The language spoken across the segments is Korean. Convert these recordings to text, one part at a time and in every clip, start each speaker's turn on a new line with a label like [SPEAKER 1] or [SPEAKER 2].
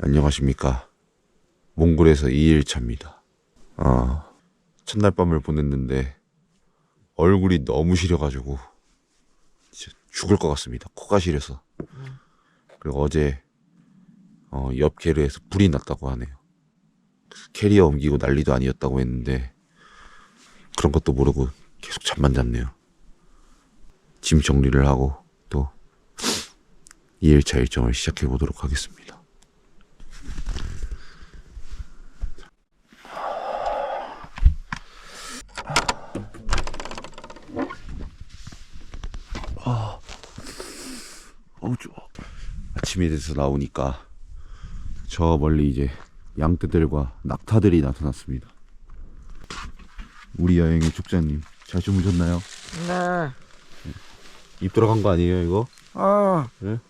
[SPEAKER 1] 안녕하십니까. 몽골에서 2일차입니다. 아, 첫날 밤을 보냈는데 얼굴이 너무 시려가지고 진짜 죽을 것 같습니다. 코가 시려서. 그리고 어제 어, 옆 게르에서 불이 났다고 하네요. 캐리어 옮기고 난리도 아니었다고 했는데 그런 것도 모르고 계속 잠만 잤네요. 짐 정리를 하고 또 2일차 일정을 시작해 보도록 하겠습니다. 어우 좋아. 아침에 돼서 나오니까 저 멀리 이제 양떼들과 낙타들이 나타났습니다. 우리 여행의 축자님 잘 주무셨나요?
[SPEAKER 2] 네.
[SPEAKER 1] 입 들어간 거 아니에요 이거?
[SPEAKER 2] 어.
[SPEAKER 1] 네?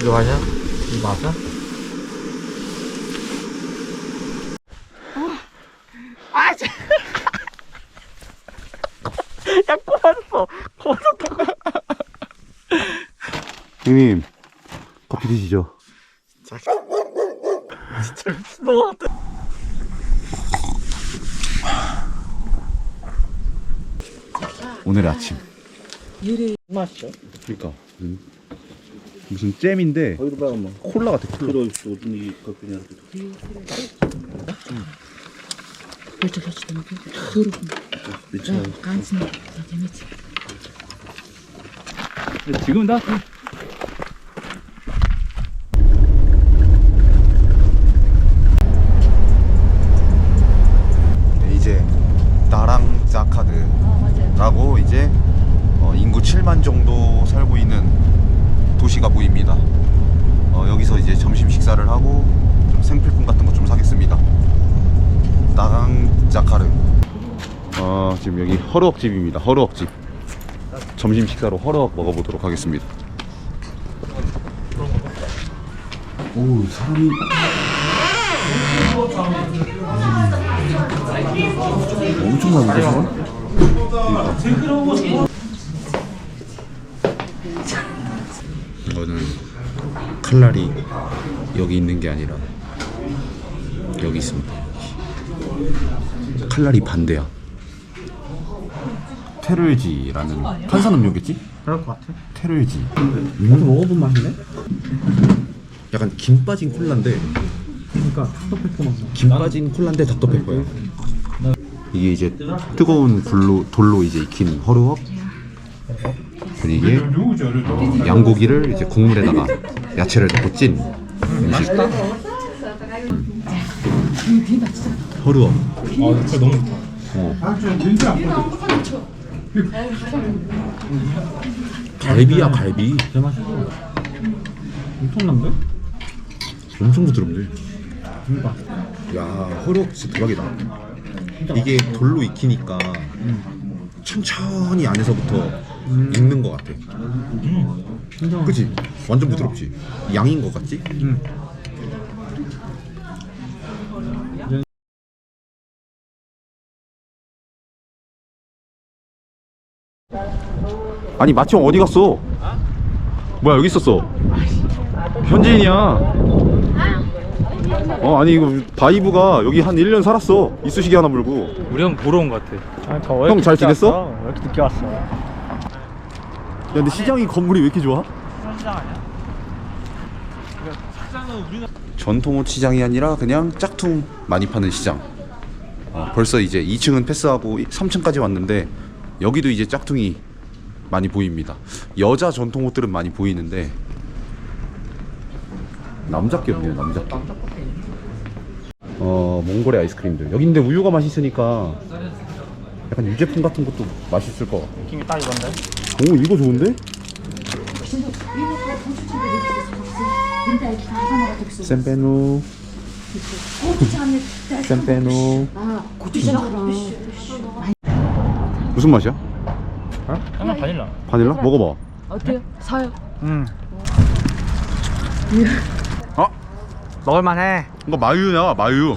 [SPEAKER 2] 이거 아니야? 이거 맞아? 아, 쟤. 야, 꼬았어. 꼬았어.
[SPEAKER 1] 형님 드시죠.
[SPEAKER 2] 진짜 미친 것 같아.
[SPEAKER 1] 오늘 아침.
[SPEAKER 2] 유리 맛있어.
[SPEAKER 1] 그러니까 무슨, 무슨 잼인데
[SPEAKER 3] Hayır ben ama.
[SPEAKER 1] 콜라 같아 콜라.
[SPEAKER 4] Lass den Kuchen.
[SPEAKER 3] Bir çay.
[SPEAKER 4] Ganz mit. Seid ihr mit?
[SPEAKER 3] 지금 나
[SPEAKER 1] 네, 이제 나랑 자카드라고 이제 어, 인구 7만 정도 살고 있는 도시가 보입니다. 어, 여기서 이제 점심 식사를 하고 좀 생필품 같은 거 좀 사겠습니다. 나랑 자카르. 어, 지금 여기 허르헉 집입니다. 허르헉 집. 점심 식사로 허르헉 먹어보도록 하겠습니다. 오 사람이 엄청 많은데 사람? 이거는 칼날이 여기 있는 게 아니라 여기 있습니다. 칼날이 반대야. 테를지라는 탄산음료겠지?
[SPEAKER 2] 그럴 것 같아.
[SPEAKER 1] 테를지.
[SPEAKER 2] 나도 먹어본 맛이네?
[SPEAKER 1] 약간 김 빠진 콜라인데
[SPEAKER 2] 그러니까 탁도페퍼 맛.
[SPEAKER 1] 김 빠진 콜라인데 닥터페퍼야. 이게 이제 뜨거운 불로 돌로 이제 익힌 허르헉. 그리고 이게 양고기를 이제 국물에다가 야채를 넣고 찐 음식. 허르헉.
[SPEAKER 2] 아, 그거 너무 좋다.
[SPEAKER 1] 어. 갈비야 갈비.
[SPEAKER 2] 진짜 맛있어. 엄청난데?
[SPEAKER 1] 엄청 부드럽네.
[SPEAKER 2] 그러니까.
[SPEAKER 1] 야 허르헉 진짜 대박이다. 이게 돌로 익히니까 천천히 안에서부터 익는 것 같아.
[SPEAKER 2] 진짜.
[SPEAKER 1] 그치? 완전 부드럽지? 양인 것 같지?
[SPEAKER 2] 응.
[SPEAKER 1] 아니 마치형 어디 갔어? 뭐야 여기 있었어 현지인이야 어 아니 이거 바이브가 여기 한 1년 살았어 이쑤시개 하나 물고
[SPEAKER 5] 우리 형 보러 온 것 같아.
[SPEAKER 2] 아, 더왜
[SPEAKER 1] 형
[SPEAKER 2] 이렇게
[SPEAKER 1] 잘
[SPEAKER 2] 늦게
[SPEAKER 1] 지냈어?
[SPEAKER 2] 왔어? 왜 이렇게 늦게 왔어?
[SPEAKER 1] 야 근데 시장이 건물이 왜 이렇게 좋아?
[SPEAKER 5] 시장 아니야? 시장은 우리나라
[SPEAKER 1] 전통 시장이 아니라 그냥 짝퉁 많이 파는 시장 어, 벌써 이제 2층은 패스하고 3층까지 왔는데 여기도 이제 짝퉁이 많이 보입니다. 여자 전통 옷들은 많이 보이는데 남자 게 없네요 남자 게 어, 몽골의 아이스크림들. 여기 근데 우유가 맛있으니까 약간 유제품 같은 것도 맛있을 것 같아
[SPEAKER 2] 느낌이 딱 이건데?
[SPEAKER 1] 오 이거 좋은데? 샘페누. 샘페누. 무슨 맛이야?
[SPEAKER 5] 그냥 바닐라.
[SPEAKER 1] 바닐라? 먹어봐
[SPEAKER 4] 어때요? 사요?
[SPEAKER 2] 응. 어? 먹을만해.
[SPEAKER 1] 이거 마유야 마유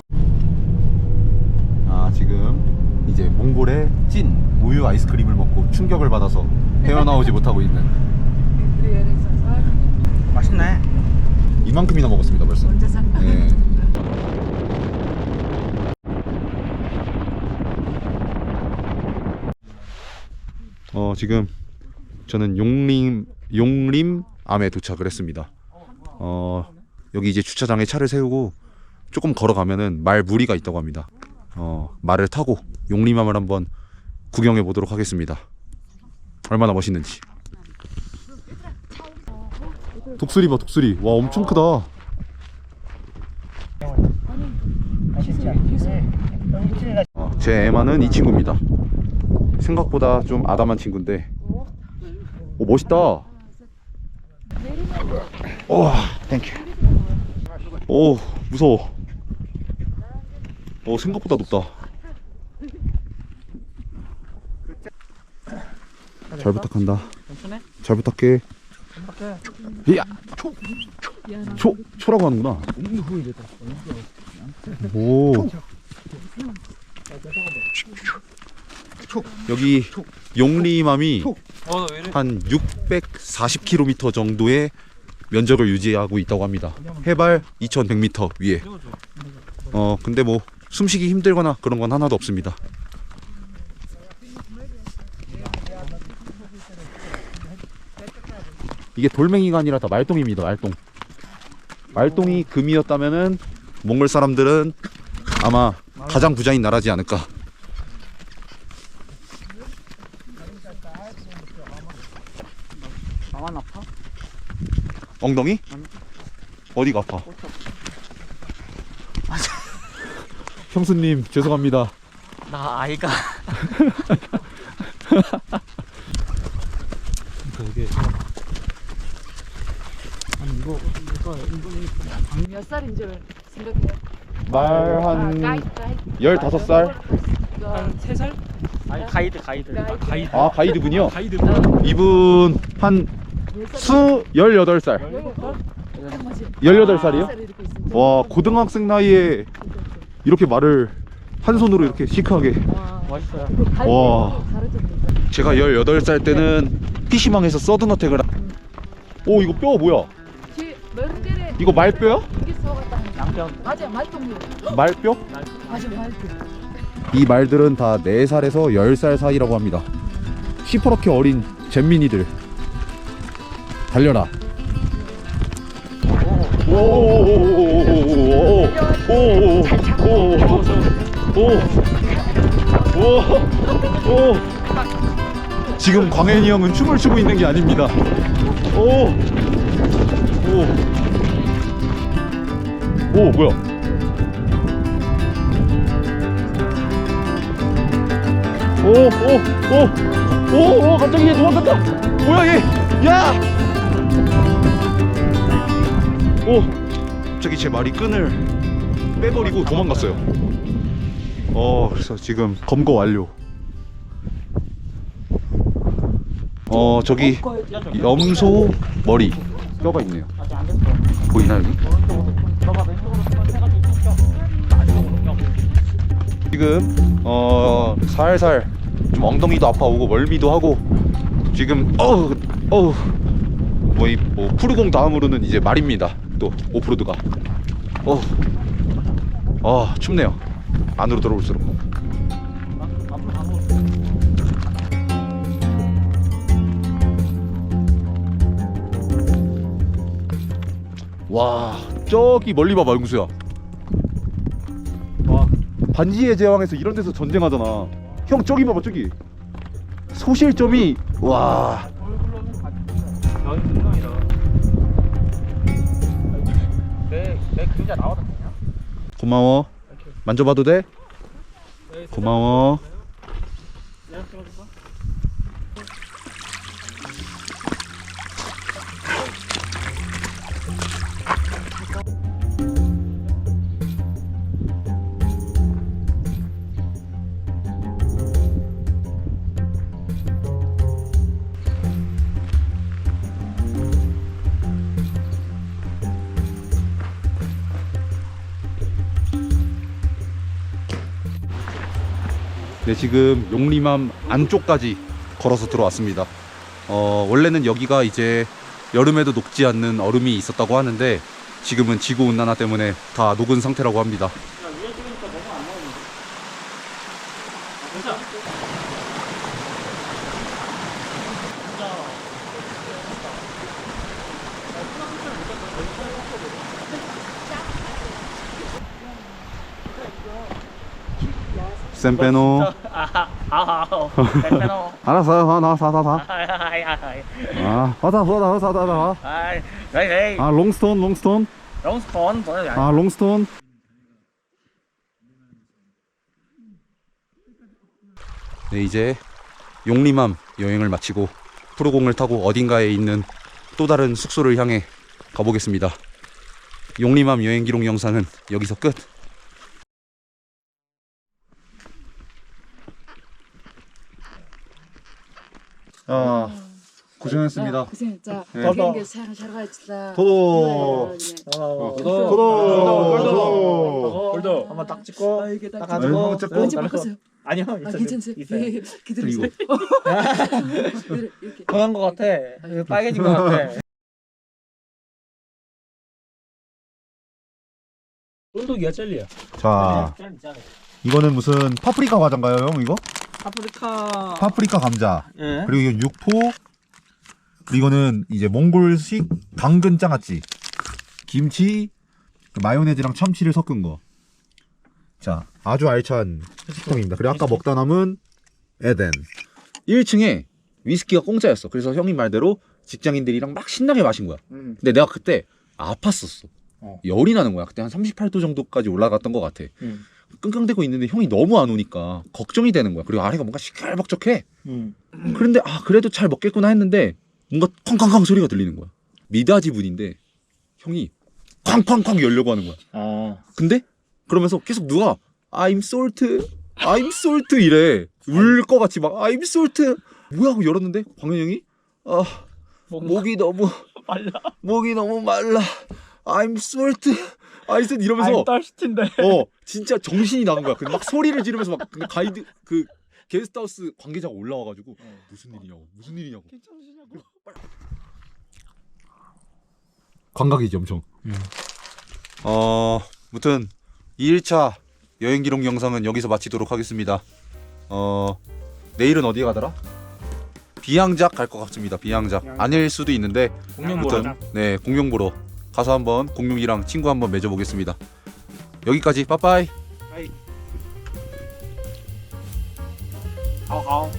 [SPEAKER 1] 아 지금 이제 몽골의 찐 우유 아이스크림을 먹고 충격을 받아서 헤어나오지 못하고 있는
[SPEAKER 2] 맛있네.
[SPEAKER 1] 이만큼이나 먹었습니다 벌써 네. 어 지금 저는 용림 용림 암에 도착을 했습니다. 어 여기 이제 주차장에 차를 세우고 조금 걸어가면은 말 무리가 있다고 합니다. 어 말을 타고 용림암을 한번 구경해 보도록 하겠습니다. 얼마나 멋있는지. 독수리 봐 독수리. 와 엄청 크다. 어, 제 에마는 이 친구입니다. 생각보다 좀 아담한 친구인데. 오 멋있다. 와 땡큐. 오 무서워. 오 생각보다 높다. 잘 부탁한다. 잘 부탁해. 야 초. 초 초라고 하는구나. 오. 여기 용리맘이
[SPEAKER 5] 어?
[SPEAKER 1] 한 640km 정도의 면적을 유지하고 있다고 합니다. 해발 2,100m 위에. 어 근데 뭐 숨쉬기 힘들거나 그런 건 하나도 없습니다. 이게 돌멩이가 아니라 다 말똥입니다. 말똥. 말똥이 금이었다면은 몽골 사람들은 아마 가장 부자인 나라지 않을까.
[SPEAKER 2] 나만 아파?
[SPEAKER 1] 엉덩이? 어디가 아파? 형수님 죄송합니다.
[SPEAKER 2] 나 아이가.
[SPEAKER 5] 이게
[SPEAKER 2] 아니 이거 이거 이거
[SPEAKER 4] 몇 살인 줄 생각해.
[SPEAKER 1] 말
[SPEAKER 4] 아,
[SPEAKER 1] 한
[SPEAKER 4] 가이드.
[SPEAKER 1] 15살?
[SPEAKER 4] 그,
[SPEAKER 5] 세 살?
[SPEAKER 2] 아니 가이드 가이드.
[SPEAKER 4] 가이드.
[SPEAKER 5] 가이드.
[SPEAKER 1] 아 가이드분이요?
[SPEAKER 5] 가이드.
[SPEAKER 1] 이분 한 수 18살.
[SPEAKER 4] 맞지?
[SPEAKER 1] 18살이요?
[SPEAKER 4] 살 이렇게 있어.
[SPEAKER 1] 와 고등학생 나이에 이렇게 말을 한 손으로 이렇게 시크하게
[SPEAKER 4] 와.
[SPEAKER 1] 제가 18살 때는 PC방에서 서든어택을 하... 오 이거 뼈 뭐야? 이거 말뼈야?
[SPEAKER 2] 양평.
[SPEAKER 4] 맞아, 말똥류.
[SPEAKER 1] 말뼈?
[SPEAKER 4] 맞아, 말똥.
[SPEAKER 1] 이 말들은 다 4살에서 10살 사이라고 합니다. 시퍼렇게 어린 잼민이들. 달려라. 지금 광현이 형은 춤을 추고 있는 게 아닙니다. 오. 오. 오 뭐야? 오, 오, 오, 오, 오, 갑자기 얘 도망갔다. 뭐야 얘? 야! 오, 갑자기 제 말이 끈을 빼버리고 도망갔어요. 어, 그래서 지금 검거 완료. 어, 저기 염소 머리 뼈가 있네요. 보이나 여기? 지금 어 살살 좀 엉덩이도 아파오고 멀미도 하고 지금 어우 어우 뭐이 뭐 푸르공 다음으로는 이제 말입니다 또 오프로드가. 어아 춥네요. 안으로 들어올수록. 와 저기 멀리 봐봐 영수야.
[SPEAKER 5] 와.
[SPEAKER 1] 반지의 제왕에서 이런 데서 전쟁하잖아. 형 저기 봐봐 저기. 소실점이 와
[SPEAKER 2] 내내 그림자 나와도 되냐?
[SPEAKER 1] 고마워 만져봐도 돼? 고마워
[SPEAKER 2] 내가 찍어줄까?
[SPEAKER 1] 네, 지금 용리맘 안쪽까지 걸어서 들어왔습니다. 어, 원래는 여기가 이제 여름에도 녹지 않는 얼음이 있었다고 하는데 지금은 지구 온난화 때문에 다 녹은 상태라고 합니다.
[SPEAKER 2] 아이 아
[SPEAKER 1] 왔다 왔다 왔다 왔다 왔다
[SPEAKER 2] 아이 에이 에이.
[SPEAKER 1] 아 롱스톤 롱스톤.
[SPEAKER 2] 롱스톤
[SPEAKER 1] 아 롱스톤. 네 이제 용리맘 여행을 마치고 프로공을 타고 어딘가에 있는 또 다른 숙소를 향해 가보겠습니다. 용리맘 여행 기록 영상은 여기서 끝 아, 고생했습니다.
[SPEAKER 4] 고생했자.
[SPEAKER 1] 네.
[SPEAKER 4] 비행기 잘잘 갔다.
[SPEAKER 1] 도도.
[SPEAKER 2] 도도.
[SPEAKER 1] 도도.
[SPEAKER 2] 홀도. 한번 딱 찍고.
[SPEAKER 4] 아 이게 딱
[SPEAKER 2] 딱
[SPEAKER 1] 가지고
[SPEAKER 2] 가지고
[SPEAKER 1] 찍고.
[SPEAKER 4] 왠지 바꿨어요.
[SPEAKER 2] 아니요
[SPEAKER 4] 아 괜찮으세요? 예, 기다리세요. 이렇게.
[SPEAKER 2] 변한 것 같아. 이거 빨개진 것 같아. 홀도기가 젤리야.
[SPEAKER 6] 자, 이거는 무슨 파프리카 과자인가요, 형? 이거?
[SPEAKER 2] 파프리카
[SPEAKER 6] 파프리카 감자.
[SPEAKER 2] 예
[SPEAKER 6] 그리고 이건 육포. 그리고 이거는 이제 몽골식 당근 장아찌. 김치, 마요네즈랑 참치를 섞은 거. 자, 아주 알찬 식당입니다. 그리고 아까 먹다 남은 에덴.
[SPEAKER 1] 1층에 위스키가 공짜였어. 그래서 형님 말대로 직장인들이랑 막 신나게 마신 거야.
[SPEAKER 2] 음.
[SPEAKER 1] 근데 내가 그때 아팠었어.
[SPEAKER 2] 어.
[SPEAKER 1] 열이 나는 거야. 그때 한 38도 정도까지 올라갔던 것 같아.
[SPEAKER 2] 음.
[SPEAKER 1] 끙끙대고 있는데 형이 너무 안 오니까 걱정이 되는 거야. 그리고 아래가 뭔가 시끌벅적해.
[SPEAKER 2] 음.
[SPEAKER 1] 그런데 아 그래도 잘 먹겠구나 했는데 뭔가 쾅쾅쾅 소리가 들리는 거야. 미닫이 분인데 형이 쾅쾅쾅 열려고 하는 거야.
[SPEAKER 2] 아
[SPEAKER 1] 근데 그러면서 계속 누가 I'm salt, I'm salt 이래 울것 같이 막 I'm salt 뭐야 하고 열었는데 광현 형이 아 목이 너무
[SPEAKER 2] 말라
[SPEAKER 1] 목이 너무 말라 I'm salt, Salt 이러면서
[SPEAKER 2] 떨시틴데
[SPEAKER 1] 어 진짜 정신이 나간 거야. 근데 막 소리를 지르면서 막 근데 가이드 그 게스트하우스 관계자가 올라와가지고 무슨 일이냐고 무슨 일이냐고 감각이지 엄청. 어, 무튼 2일차 여행 기록 영상은 여기서 마치도록 하겠습니다. 어, 내일은 어디에 가더라? 비양작 갈 것 같습니다. 비양작 아닐 수도 있는데
[SPEAKER 2] 공룡
[SPEAKER 1] 아무튼 네 공룡 보러 가서 한번 공룡이랑 친구 한번 맺어보겠습니다. 여기까지 빠빠이.
[SPEAKER 2] 아우